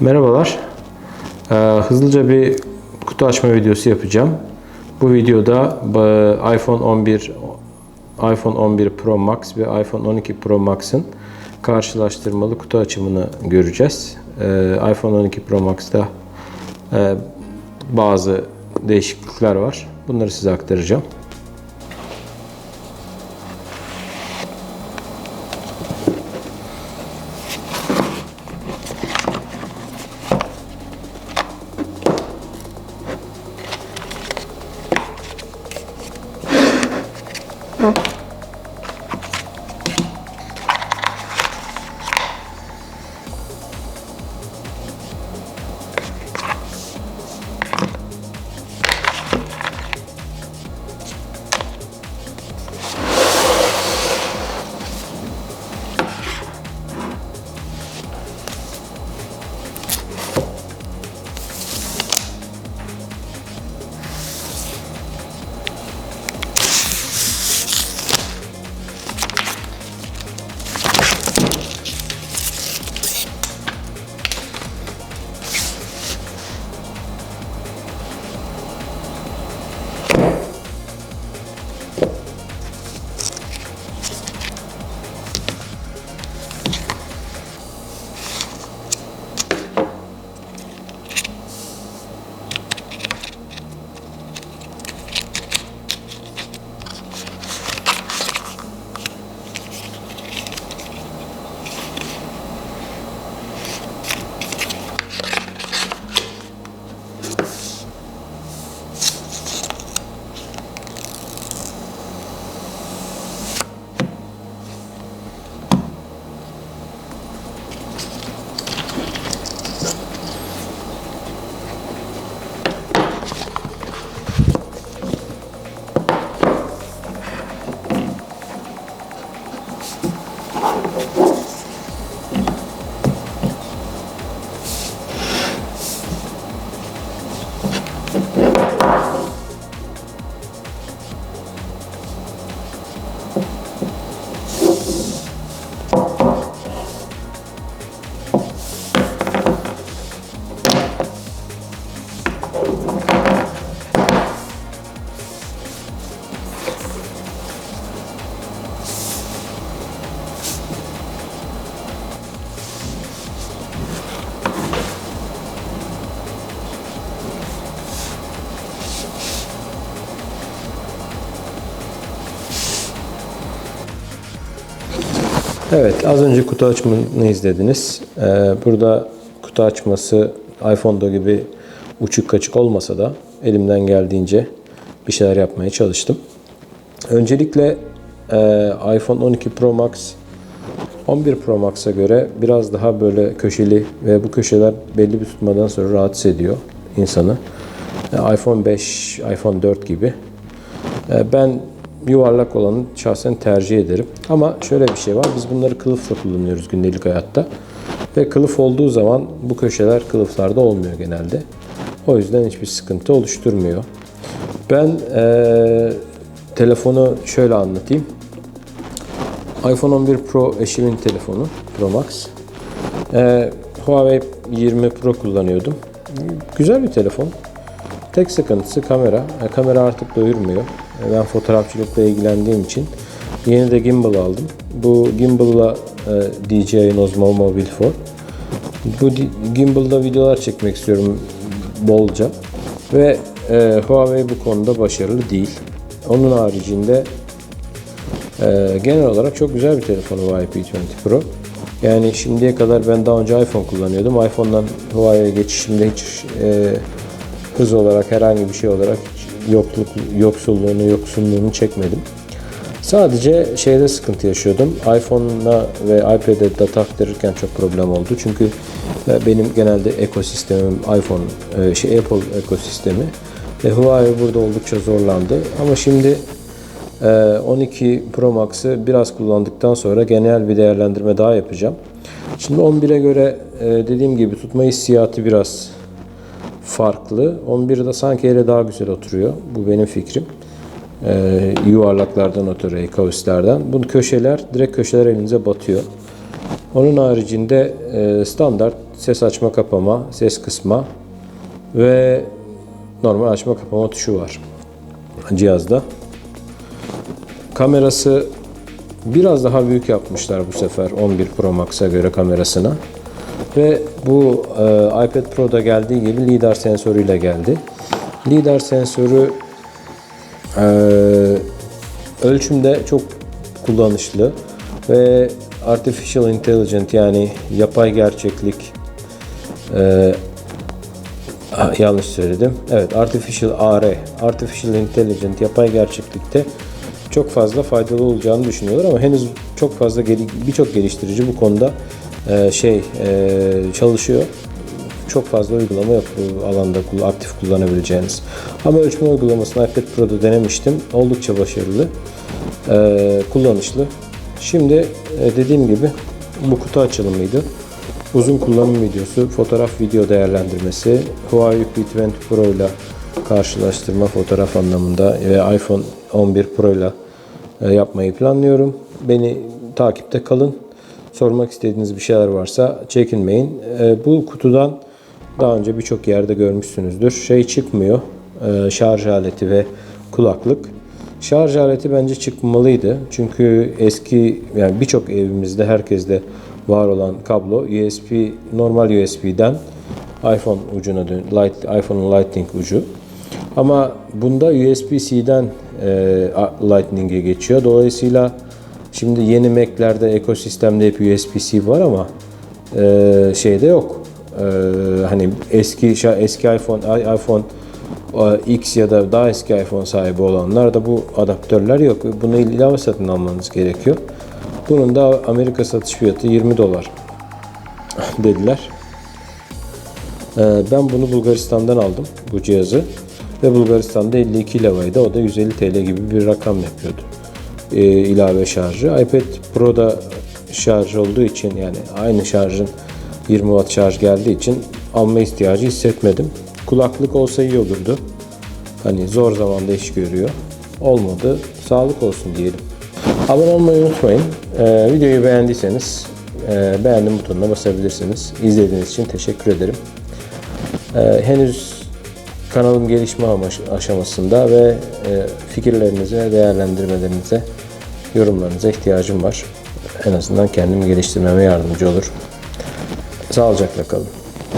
Merhabalar. Ee, hızlıca bir kutu açma videosu yapacağım. Bu videoda iPhone 11 iPhone 11 Pro Max ve iPhone 12 Pro Max'ın karşılaştırmalı kutu açımını göreceğiz. Ee, iPhone 12 Pro Max'ta e, bazı değişiklikler var. Bunları size aktaracağım. Evet, az önce kutu açımını izlediniz. Ee, burada kutu açması iPhone'da gibi uçuk kaçık olmasa da elimden geldiğince bir şeyler yapmaya çalıştım. Öncelikle e, iPhone 12 Pro Max 11 Pro Max'a göre biraz daha böyle köşeli ve bu köşeler belli bir tutmadan sonra rahatsız ediyor insanı. E, iPhone 5, iPhone 4 gibi. E, Ben yuvarlak olanı şahsen tercih ederim. Ama şöyle bir şey var. Biz bunları kılıfla kullanıyoruz gündelik hayatta. Ve kılıf olduğu zaman bu köşeler kılıflarda olmuyor genelde. O yüzden hiçbir sıkıntı oluşturmuyor. Ben eee, telefonu şöyle anlatayım. iPhone 11 Pro eşimin telefonu Pro Max. Eee, Huawei 20 Pro kullanıyordum. Güzel bir telefon. Tek sıkıntısı kamera. E, kamera artık doyurmuyor. E, ben fotoğrafçılıkla ilgilendiğim için yeni de gimbal aldım. Bu gimbal'la e, DJI Osmo Mobile 4. Bu gimbal'da videolar çekmek istiyorum bolca. Ve e, Huawei bu konuda başarılı değil. Onun haricinde ee, genel olarak çok güzel bir telefon Huawei P20 Pro. Yani şimdiye kadar ben daha önce iPhone kullanıyordum. iPhone'dan Huawei'ye geçişimde hiç e, hız olarak herhangi bir şey olarak yokluk, yoksulluğunu, yoksunluğunu çekmedim. Sadece şeyde sıkıntı yaşıyordum. iPhone'a ve iPad'e data aktarırken çok problem oldu. Çünkü e, benim genelde ekosistemim iPhone, e, şey Apple ekosistemi. Ve Huawei burada oldukça zorlandı. Ama şimdi ee, 12 Pro Max'ı biraz kullandıktan sonra genel bir değerlendirme daha yapacağım. Şimdi 11'e göre e, dediğim gibi tutma hissiyatı biraz farklı. 11'de sanki ele daha güzel oturuyor. Bu benim fikrim. Ee, yuvarlaklardan ötürü, kavislerden. Bu köşeler, direkt köşeler elinize batıyor. Onun haricinde e, standart ses açma kapama, ses kısma ve normal açma kapama tuşu var cihazda. Kamerası biraz daha büyük yapmışlar bu sefer 11 Pro Max'a göre kamerasına. Ve bu e, iPad Pro'da geldiği gibi lidar sensörüyle geldi. Lidar sensörü e, ölçümde çok kullanışlı ve artificial intelligent yani yapay gerçeklik e, yanlış söyledim. Evet, artificial AR, artificial intelligent yapay gerçeklikte çok fazla faydalı olacağını düşünüyorlar ama henüz çok fazla birçok geliştirici bu konuda e, şey e, çalışıyor. Çok fazla uygulama yok bu alanda aktif kullanabileceğiniz. Ama ölçme uygulamasını iPad Pro'da denemiştim. Oldukça başarılı, e, kullanışlı. Şimdi e, dediğim gibi bu kutu açılımıydı. Uzun kullanım videosu, fotoğraf video değerlendirmesi, Huawei P20 Pro ile karşılaştırma fotoğraf anlamında ve iPhone 11 Pro ile yapmayı planlıyorum. Beni takipte kalın. Sormak istediğiniz bir şeyler varsa çekinmeyin. E, Bu kutudan daha önce birçok yerde görmüşsünüzdür. Şey çıkmıyor. e, Şarj aleti ve kulaklık. Şarj aleti bence çıkmalıydı. Çünkü eski yani birçok evimizde herkeste var olan kablo USB normal USB'den iPhone ucuna dön Light, iPhone'un Lightning ucu. Ama bunda USB-C'den e, Lightning'e geçiyor. Dolayısıyla şimdi yeni Mac'lerde ekosistemde hep USB-C var ama e, şeyde yok. E, hani eski eski iPhone iPhone e, X ya da daha eski iPhone sahibi olanlar da bu adaptörler yok. Bunu ilave satın almanız gerekiyor. Bunun da Amerika satış fiyatı 20 dolar dediler. Ee, Ben bunu Bulgaristan'dan aldım bu cihazı ve Bulgaristan'da 52 levaydı. O da 150 TL gibi bir rakam yapıyordu. Ee, ilave şarjı. iPad Pro'da şarj olduğu için yani aynı şarjın 20 watt şarj geldiği için alma ihtiyacı hissetmedim. Kulaklık olsa iyi olurdu. Hani zor zamanda iş görüyor. Olmadı. Sağlık olsun diyelim. Abone olmayı unutmayın. Ee, videoyu beğendiyseniz e, beğendim butonuna basabilirsiniz. İzlediğiniz için teşekkür ederim. Ee, henüz kanalım gelişme aşamasında ve e, fikirlerinize, değerlendirmelerinize, yorumlarınıza ihtiyacım var. En azından kendimi geliştirmeme yardımcı olur. Sağlıcakla kalın.